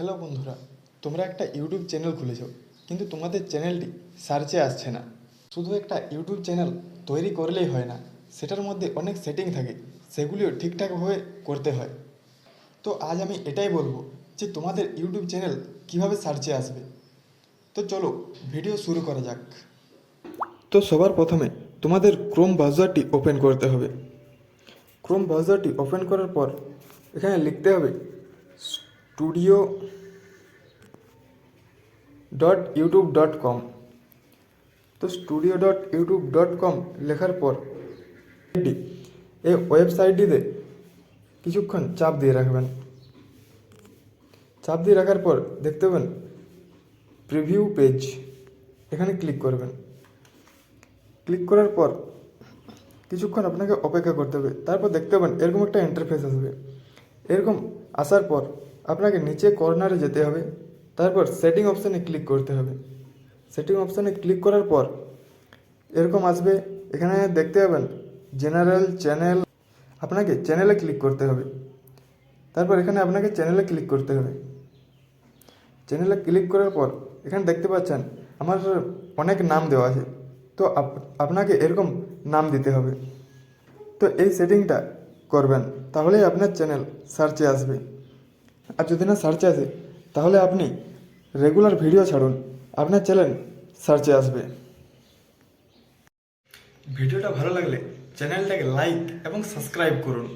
Hello বন্ধুরা। তোমরা একটা ইউটিউব চ্যানেল খুলেছো, কিন্তু তোমাদের চ্যানেলটি সার্চে আসছে না। শুধু একটা ইউটিউব চ্যানেল তৈরি করলেই হয় না, সেটার মধ্যে অনেক সেটিং থাকে, সেগুলিও ঠিকঠাকভাবে করতে হয়। তো আজ আমি এটাই বলব যে তোমাদের ইউটিউব চ্যানেল কীভাবে সার্চে আসবে। তো চলো ভিডিও শুরু করা যাক। তো সবার প্রথমে তোমাদের ক্রোম ব্রাউজারটি ওপেন করতে হবে। ক্রোম ব্রাউজারটি ওপেন করার পর এখানে লিখতে হবে studio dot YouTube dot com তো studio dot YouTube dot com লেখার পর এই ওয়েবসাইটটিতে কিছুক্ষণ চাপ দিয়ে রাখবেন। চাপ দিয়ে রাখার পর দেখতে পাবেন প্রিভিউ পেজ এখানে ক্লিক করবেন। ক্লিক করার পর কিছুক্ষণ আপনাকে অপেক্ষা করতে হবে। তারপর দেখতে পাবেন এরকম একটা ইন্টারফেস আসবে। এরকম আসার পর আপনাকে নিচে কর্নারে যেতে হবে, তারপর সেটিং অপশানে ক্লিক করতে হবে। সেটিং অপশানে ক্লিক করার পর এরকম আসবে, এখানে দেখতে পাবেন জেনারেল চ্যানেল আপনাকে চ্যানেলে ক্লিক করতে হবে। তারপর এখানে আপনাকে চ্যানেলে ক্লিক করতে হবে। চ্যানেলে ক্লিক করার পর এখানে দেখতে পাচ্ছেন আমার অনেক নাম দেওয়া আছে, তো আপনাকে এরকম নাম দিতে হবে। তো এই সেটিংটা করবেন, তাহলেই আপনার চ্যানেল সার্চে আসবে। আর যদি না সার্চে আসে, তাহলে আপনি রেগুলার ভিডিও ছাড়ুন। আপনার চ্যানেল সার্চে আসবে। ভিডিওটা ভালো লাগলে চ্যানেলটাকে লাইক এবং সাবস্ক্রাইব করুন।